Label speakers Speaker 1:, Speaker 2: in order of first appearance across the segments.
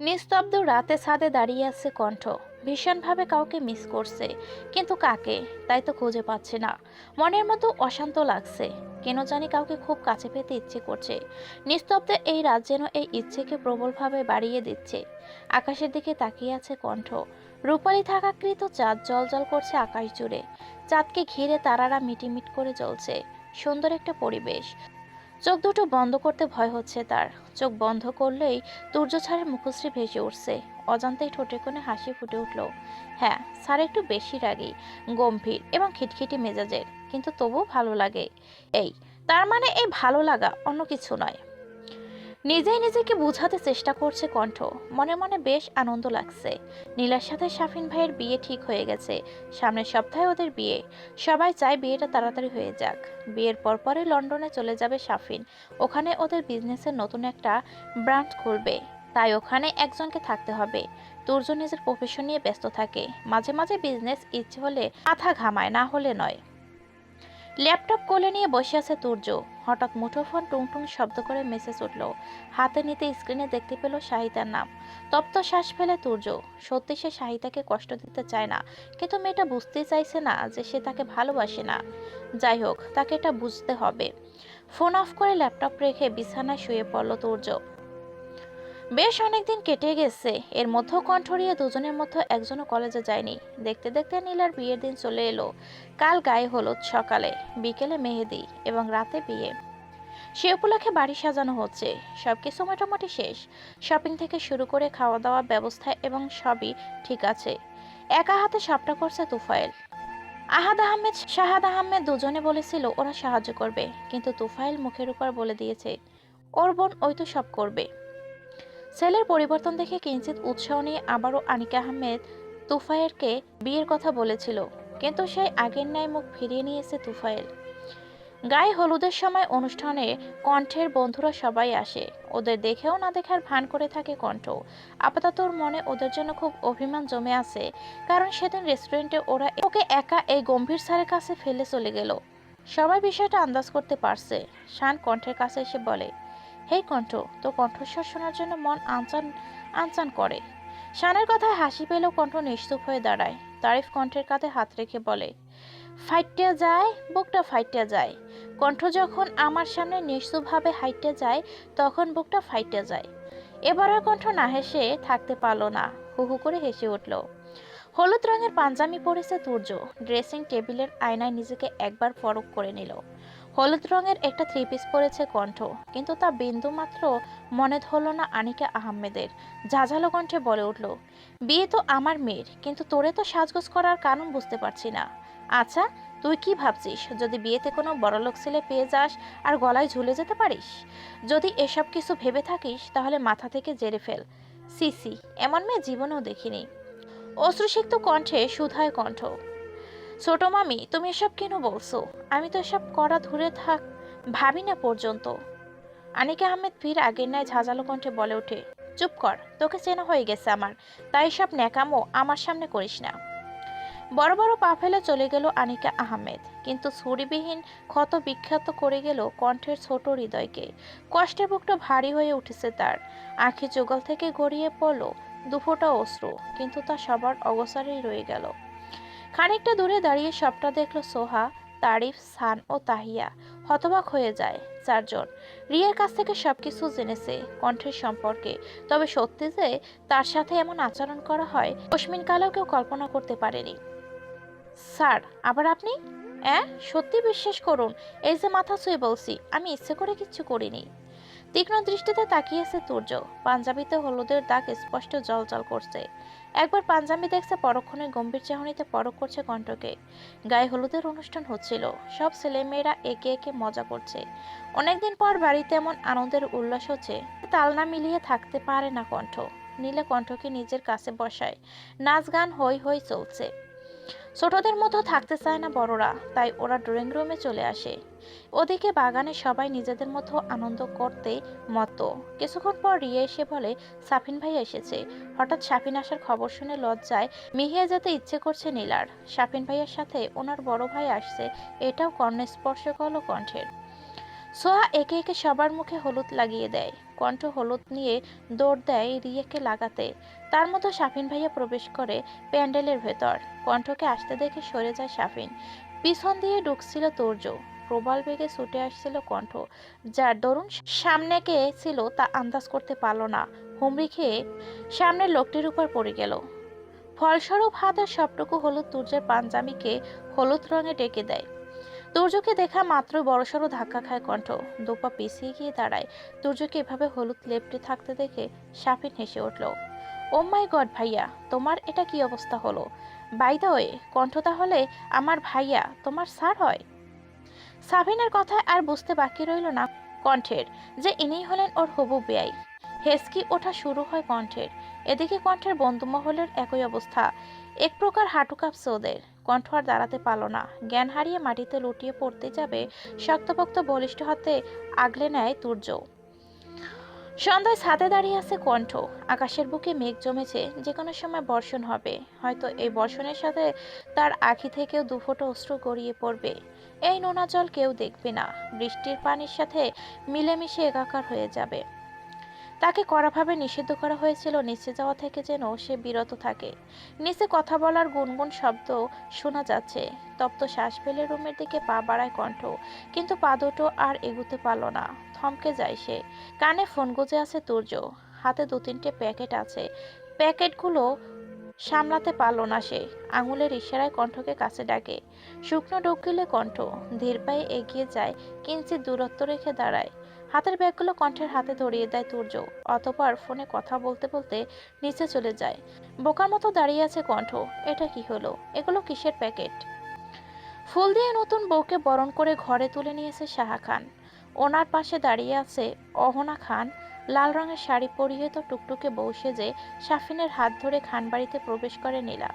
Speaker 1: নিস্তব্ধ রাতে ছাদে দাঁড়িয়ে আছে কণ্ঠ। ভীষণভাবে কাউকে মিস করছে। কিন্তু কাকে? তাই তো খুঁজে পাচ্ছে না। মনের মতো অশান্ত লাগছে। কেন জানি কাউকে খুব কাছে পেতে ইচ্ছে করছে। নিস্তব্ধে এই রাত যেন এই ইচ্ছেকে প্রবলভাবে বাড়িয়ে দিচ্ছে। আকাশের দিকে তাকিয়ে আছে কণ্ঠ। রূপালি থাকাকৃত চাঁদ জল জল করছে আকাশ জুড়ে। চাঁদকে ঘিরে তারারা মিটিমিট করে জ্বলছে। সুন্দর একটা পরিবেশ। চোখ দুটো বন্ধ করতে ভয় হচ্ছে তার। চোখ বন্ধ করলেই তুর্য ছাড়ের মুখশ্রী ভেসে উঠছে। অজান্তেই ঠোঁটে কোণে হাসি ফুটে উঠল। হ্যাঁ স্যার একটু বেশি রাগী, গম্ভীর এবং খিটখিটি মেজাজের, কিন্তু তবুও ভালো লাগে। এই, তার মানে এই ভালো লাগা অন্য কিছু নয়। নিজেই নিজেকে বোঝাতে চেষ্টা করছে কণ্ঠ। মনে মনে বেশ আনন্দ লাগছে। নীলার সাথে শাফিন ভাইয়ের বিয়ে ঠিক হয়ে গেছে। সামনের সপ্তাহে ওদের বিয়ে। সবাই চায় বিয়েটা তাড়াতাড়ি হয়ে যাক। বিয়ের পরপরই লন্ডনে চলে যাবে শাফিন। ওখানে ওদের বিজনেসের নতুন একটা ব্রাঞ্চ খুলবে। তাই ওখানে একজনকে থাকতে হবে। তুর্য নিজের প্রফেশন নিয়ে ব্যস্ত থাকে। মাঝে মাঝে বিজনেস ইচ্ছে হলে মাথা ঘামায়, না হলে নয়। ল্যাপটপ কোলে নিয়ে বসে আছে তুর্য। হঠাৎ মুঠোফোন টুংটুং শব্দ করে মেসেজ উঠল। হাতে নিতে স্ক্রিনে দেখতে পেল শাহিতার নাম। তপ্ত শ্বাস ফেলে তুর্য। সত্যি সে শাহিতাকে কষ্ট দিতে চায় না, কিন্তু মেয়েটা বুঝতে চাইছে না যে সে তাকে ভালোবাসে না। যাই হোক, তাকে এটা বুঝতে হবে। ফোন অফ করে ল্যাপটপ রেখে বিছানায় শুয়ে পড়ল তুর্য। বেশ অনেকদিন কেটে গেছে। এর মধ্যেও কণ্ঠরিয়ে দুজনের মধ্যে একজনও কলেজে যায়নি। দেখতে দেখতে নীলার বিয়ের দিন চলে এলো। কাল গায়ে হলুদ সকালে, বিকেলে মেহেদি এবং রাতে বিয়ে। সে উপলক্ষে বাড়ি সাজানো হচ্ছে। সব কিছু মোটামুটি শেষ। শপিং থেকে শুরু করে খাওয়া দাওয়া ব্যবস্থা এবং সবই ঠিক আছে। একা হাতে সবটা করছে তুফাইল আহাদ আহমেদ, শাহাদ আহমেদ দুজনে বলেছিল, ওরা সাহায্য করবে। কিন্তু তুফাইল মুখের উপর বলে দিয়েছে, ওর বোন ওই তো সব করবে। ছেলের পরিবর্তন দেখে কিঞ্চিত উৎসাহ নিয়ে আবারও আনিকা আহমেদ তুফায়েরকে বিয়ের কথা বলেছিল, কিন্তু সেই আগের ন্যায় মুখ ফিরিয়ে নিয়েছে তুফাইল গায়ে হলুদের সময় অনুষ্ঠানে কণ্ঠের বন্ধুরা সবাই আসে। ওদের দেখেও না দেখার ভান করে থাকে কণ্ঠ। আপাতত মনে ওদের জন্য খুব অভিমান জমে আছে, কারণ সেদিন রেস্টুরেন্টে ওরা ওকে একা এই গম্ভীর স্যারের কাছে ফেলে চলে গেল। সবাই বিষয়টা আন্দাজ করতে পারছে। শান কণ্ঠের কাছে এসে বলে হেই কণ্ঠ, তো কণ্ঠস্বর শোনার জন্য মন আনচান আনচান করে। শানের কথায় হাসি পেলেও কণ্ঠ নিশ্চুপ হয়ে দাঁড়ায়। তারিফ কণ্ঠের কাঁধে হাত রেখে বলে, ফাইটটা যায়, বুকটা ফাইটটা যায়। কণ্ঠ যখন আমার সামনে নিশ্চুপভাবে হাইটে যায়, তখন বুকটা ফাইটে যায়। এবার আর কণ্ঠ না হেসে থাকতে পারল না। হু হু করে হেসে উঠল। হলুদ রঙের পাঞ্জামি পরেছে তুর্য। ড্রেসিং টেবিলের আয়নায় নিজেকে একবার ফরক করে নিল। হলুদ রঙের একটা থ্রি পিস পরেছে কণ্ঠ, কিন্তু তা বিন্দু মাত্র মনে ধরল না আনিকা আহমেদের। ঝাঝালো কণ্ঠে বলে উঠল, বিয়ে তো আমার মেয়ের, কিন্তু তোরে তো সাজগোজ করার কারণ বুঝতে পারছি না। আচ্ছা তুই কি ভাবছিস? যদি বিয়েতে কোনো বড়লোক ছেলে পেয়ে যাস আর গলায় ঝুলে যেতে পারিস? যদি এসব কিছু ভেবে থাকিস, তাহলে মাথা থেকে জেরে ফেল। সিসি এমন মেয়ে জীবনেও দেখিনি। অশ্রুসিক্ত কণ্ঠে সুধায় কণ্ঠ ছোট মামি, তুমি এসব কেন বলছো? আমি তো এসব করা ধরে থাক, ভাবি না পর্যন্ত। আনিকা আহমেদ ফির আগের ন্যায় ঝাঁঝালো কণ্ঠে বলে ওঠে, চুপ কর, তোকে চেনা হয়ে গেছে আমার, তাই সব ন্যাকামো আমার সামনে করিস না। বড় বড় পা ফেলে চলে গেল আনিকা আহমেদ, কিন্তু ছুরিবিহীন ক্ষত বিখ্যাত করে গেল কণ্ঠের ছোট হৃদয়কে। কষ্টে বুকটা ভারী হয়ে উঠেছে তার। আঁখি যুগল থেকে গড়িয়ে পড়ল দুফোটা অশ্রু, কিন্তু তা সবার অগসারেই রয়ে গেল। খানিকটা দূরে দাঁড়িয়ে সবটা দেখল সোহা, তারিফ, সান ও তাহিয়া। হতবাক হয়ে যায় চারজন। রিয়ার কাছ থেকে সবকিছু জেনেছে কণ্ঠের সম্পর্কে। তবে সত্যি যে তার সাথে এমন আচরণ করা হয় অস্মিন কালেও কেউ কল্পনা করতে পারেনি। স্যার, আবার আপনি? হ্যাঁ সত্যি বিশ্বাস করুন, এই যে মাথা ছুঁয়ে বলছি, আমি ইচ্ছে করে কিচ্ছু করিনি। তীক্ষ্ণ দৃষ্টিতে তাকিয়েছে তুর্য পাঞ্জাবিতে হলুদের দাগ স্পষ্ট জল জল করছে। একবার পাঞ্জাবি দেখছে, পরক্ষণে গম্ভীর চাহনিতে পরক করছে কণ্ঠকে। গায়ে হলুদের অনুষ্ঠান হচ্ছিল। সব ছেলেমেয়েরা একে একে মজা করছে। অনেকদিন পর বাড়িতে এমন আনন্দের উল্লাস হচ্ছে তাল না মিলিয়ে থাকতে পারে না কণ্ঠ। নীলে কণ্ঠকে নিজের কাছে বসায়। নাচ গান হই হই চলছে। ছোটদের মতো থাকতে চায় না বড়রা। তাই ওরা ড্রয়িং রুমে চলে আসে। ওদিকে বাগানে সবাই নিজেদের মতো আনন্দ করতে মতো কিছুক্ষণ পর রিয়া এসে বলে, সাফিন ভাই এসেছে। হঠাৎ সাফিন আসার খবর শুনে লজ্জায় মিহিয়ে যেতে ইচ্ছে করছে নীলার। সাফিন ভাইয়ের সাথে ওনার বড় ভাই আসছে, এটাও কর্ণস্পর্শ করল কণ্ঠের। সোহা একে একে সবার মুখে হলুদ লাগিয়ে দেয়। কণ্ঠ হলুদ নিয়ে দৌড় দেয় রিয়াকে লাগাতে। তার মতো সাফিন ভাইয়া প্রবেশ করে প্যান্ডেলের ভেতর। কণ্ঠকে আসতে দেখে সরে যায় সাফিন। পিছন দিয়ে ঢুকছিল তোর্য। প্রবল বেগে ছুটে আসছিল কণ্ঠ যার দরুন সামনে কে ছিল তা আন্দাজ করতে পারল না। হুমড়ি খেয়ে সামনের লোকটির উপর পড়ে গেল। ফলস্বরূপ হাতের সবটুকু হলুদ তুর্যের পাঞ্জামিকে হলুদ রঙে ডেকে দেয়। তুর্যকে দেখা মাত্র বড়সড় ধাক্কা খায় কণ্ঠ। দুপা পিছিয়ে গিয়ে দাঁড়ায়। তুর্যকে এভাবে হলুদ লেপটে থাকতে দেখে সাফিন হেসে উঠল ও মাই গড ভাইয়া, তোমার এটা কি অবস্থা হলো? বাই দা ওয়ে, কণ্ঠ তাহলে, আমার ভাইয়া, তোমার স্যার হয়? সাবিনের কথা আর বুঝতে বাকি রইল না কণ্ঠের, যে ইনি হলেন ওর হবু বেয়াই হেসকি ওঠা শুরু হয় কণ্ঠের। এদিকে কণ্ঠের বন্ধুমহলের একই অবস্থা। এক প্রকার হাঁটু কাঁপছে ওদের কণ্ঠ আর দাঁড়াতে পারল না। জ্ঞান হারিয়ে মাটিতে লুটিয়ে পড়তে যাবে শক্তপোক্ত বলিষ্ঠ হাতে আগলে নেয় তুর্য। সন্ধ্যায় ছাদে দাঁড়িয়ে আছে কণ্ঠ। আকাশের বুকে মেঘ জমেছে যে কোনো সময় বর্ষণ হবে। হয়তো এই বর্ষণের সাথে তার আখি থেকেও দুফোটো অস্ত্র গড়িয়ে পড়বে। এই নোনা জল কেউ দেখবে না। বৃষ্টির পানির সাথে মিলেমিশে একাকার হয়ে যাবে। তাকে কড়াভাবে নিষিদ্ধ করা হয়েছিল। নিচে যাওয়া থেকে যেন সে বিরত থাকে। নিচে কথা বলার গুনগুন শব্দ শোনা যাচ্ছে। তপ্ত শ্বাস ফেলে রুমের দিকে পা বাড়ায় কণ্ঠ। কিন্তু পা দুটো আর এগুতে পারল না। থমকে যায় সে। কানে ফোন গুজে আছে তুর্য। হাতে দু তিনটে প্যাকেট আছে। প্যাকেটগুলো সামলাতে পারল না সে। আঙুলের ইশারায় কণ্ঠকে কাছে ডাকে। শুকনো ডোক কণ্ঠ। ধীর পায়ে এগিয়ে যায় কিঞ্চিত দূরত্ব রেখে দাঁড়ায়। হাতের ব্যাগগুলো কণ্ঠের হাতে ধরিয়ে দেয় তুর্য, অতপর ফোনে কথা বলতে বলতে নিচে চলে যায়। বোকার মতো দাঁড়িয়ে আছে কণ্ঠ, এটা কি হলো? এগুলো কিসের প্যাকেট? ফুল দিয়ে নতুন বউকে বরণ করে ঘরে তুলে নিয়েছে সাহা খান। ওনার পাশে দাঁড়িয়ে আছে অহনা খান। লাল রঙের শাড়ি পরিহিত টুকটুকে বউ সেজে সাফিনের হাত ধরে খানবাড়িতে প্রবেশ করে নীলা।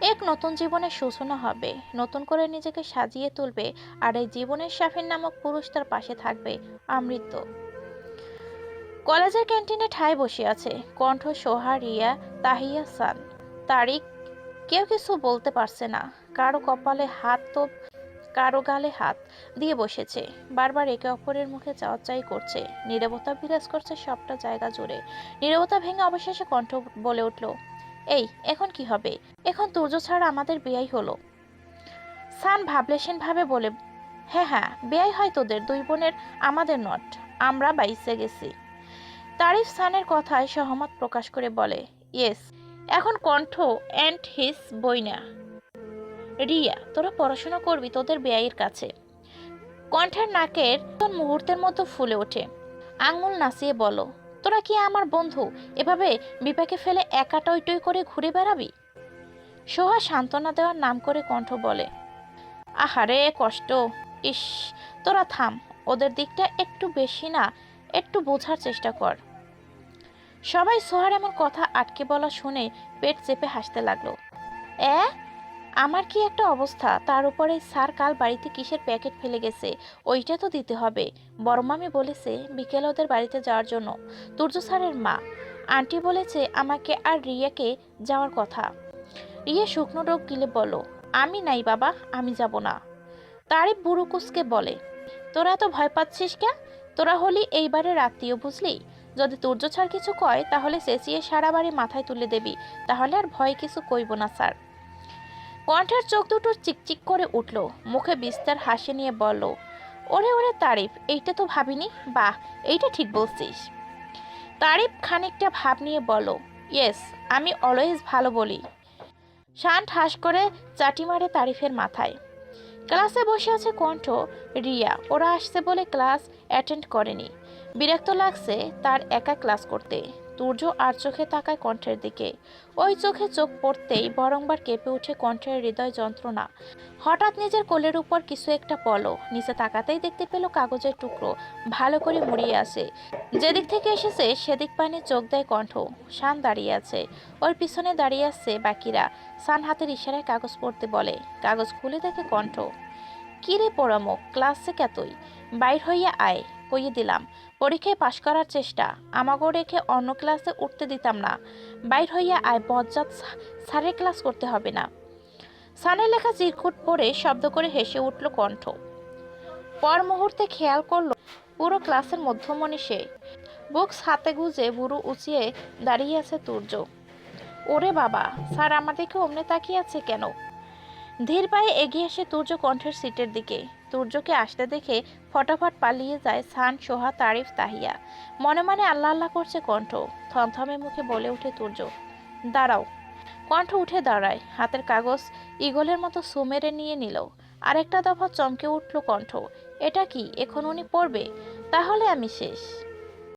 Speaker 1: এক নতুন জীবনের সূচনা হবে। নতুন করে নিজেকে সাজিয়ে তুলবে আর এই জীবনের সাফিন নামক পুরুষ তার পাশে থাকবে, আমৃত্য। কলেজের ক্যান্টিনে ঠায় বসে আছে, কণ্ঠ সোহা রিয়া তাহিয়া সান। তারিক কেউ কিছু বলতে পারছে না। কারও কপালে হাত তো, কারও গালে হাত দিয়ে বসেছে। বারবার একে অপরের মুখে চাওয়া চাই করছে। নীরবতা বিরাজ করছে সবটা জায়গা জুড়ে। নীরবতা ভেঙে অবশেষে কণ্ঠ বলে উঠল এই, এখন কি হবে? এখন তুর্য ছাড়া আমাদের বিয়াই হলো। সান ভাবলেশীন ভাবে বলে হ্যাঁ হ্যাঁ বেয়াই হয় তোদের, দুই বোনের, আমাদের নট। আমরা বাইসে গেছি। তারিফ সানের কথায় সহমত প্রকাশ করে বলে, ইয়েস, এখন কণ্ঠ অ্যান্ড হিস বইনা। রিয়া, তোরা পড়াশোনা করবি তোদের বেয়াইয়ের কাছে। কণ্ঠের নাকের তোর মুহূর্তের মতো ফুলে ওঠে। আঙুল নাচিয়ে বলো তোরা কি আমার বন্ধু? এভাবে বিপাকে ফেলে একা টই করে ঘুরে বেড়াবি? সোহা সান্ত্বনা দেওয়ার নাম করে কণ্ঠ বলে, আহারে, কষ্ট। ইস, তোরা থাম, ওদের দিকটা একটু বেশি না, একটু বোঝার চেষ্টা কর। সবাই সোহার এমন কথা আটকে বলা শুনে পেট চেপে হাসতে লাগল। এ আমার কি একটা অবস্থা? তার উপরে স্যার কাল বাড়িতে কিসের প্যাকেট ফেলে গেছে? ওইটা তো দিতে হবে। বড় মামি বলেছে বিকেলে ওদের বাড়িতে যাওয়ার জন্য। তুর্য স্যারের মা। আন্টি বলেছে আমাকে আর রিয়াকে যাওয়ার কথা। রিয়া শুকনো রোগ গিলে বলো আমি নাই বাবা, আমি যাব না। তারিফ বুড়ুকুসকে বলে, তোরা এত ভয় পাচ্ছিস কে তোরা হলি এইবারের আত্মীয়, বুঝলি? যদি তুর্য ছাড় কিছু কয়, তাহলে চেঁচিয়ে সারা বাড়ি মাথায় তুলে দেবি। তাহলে আর ভয় কিছু কইব না স্যার। কণ্ঠের চোখ দুটো চিকচিক করে উঠল। মুখে বিস্তার হাসি নিয়ে বলল, ওরে ওরে তারিফ, এইটা তো ভাবিনি? বাহ, এইটা ঠিক বলছিস। তারিফ খানিকটা ভাব নিয়ে বলো ইয়েস, আমি অলওয়েজ ভালো বলি। শান ঠাস করে চাটি মারে তারিফের মাথায়। ক্লাসে বসে আছে কণ্ঠ, রিয়া, ওরা আসছে বলে ক্লাস অ্যাটেন্ড করেনি। বিরক্ত লাগছে তার একা ক্লাস করতে। তুর্য আর চোখে তাকায় কণ্ঠের দিকে। ওই চোখে চোখ পড়তেই বরংবার কেঁপে উঠে কণ্ঠের হৃদয় যন্ত্রণা। হঠাৎ নিজের কোলের উপর কিছু একটা পলো। নিচে তাকাতেই দেখতে পেল কাগজের টুকরো। ভালো করে মুড়িয়ে আছে। যেদিক থেকে এসেছে, সেদিক পানে চোখ দেয় কণ্ঠ। শান দাঁড়িয়ে আছে। ওর পিছনে দাঁড়িয়ে আছে বাকিরা। সান হাতের ইশারায় কাগজ পড়তে বলে। কাগজ খুলে দেখে কণ্ঠ। কি রে পোড়ামুখ ক্লাসে কেতই বাইর হইয়া আয়, কইয়ে দিলাম। পরীক্ষায় পাশ করার চেষ্টা। আমাকেও রেখে অন্য ক্লাসে উঠতে দিতাম না। বাইর হইয়া আয়, বজ্জাত স্যারের ক্লাস করতে হবে না। সানের লেখা চিরকুট পড়ে শব্দ করে হেসে উঠল কণ্ঠ। পর মুহূর্তে খেয়াল করল, পুরো ক্লাসের মধ্যমণি সে। বুকস হাতে গুজে বুড়ো উঁচিয়ে দাঁড়িয়ে আছে তুর্য। ওরে বাবা, স্যার আমার দিকে অমনে তাকিয়ে আছে কেন? ধীর পায়ে এগিয়ে এসে তুর্য কণ্ঠের সিটের দিকে। তুর্যকে আসতে দেখে ফটাফট পালিয়ে যায় সান সোহা তারিফ তাহিয়া। মনে মনে আল্লাহ আল্লাহ করছে কণ্ঠ। থমথমে মুখে বলে উঠে তুর্য, দাঁড়াও। কণ্ঠ উঠে দাঁড়ায়, হাতের কাগজ ইগলের মতো সুমেরে নিয়ে নিল। আরেকটা দফা চমকে উঠল কণ্ঠ, এটা কি? এখন উনি পড়বে? তাহলে আমি শেষ।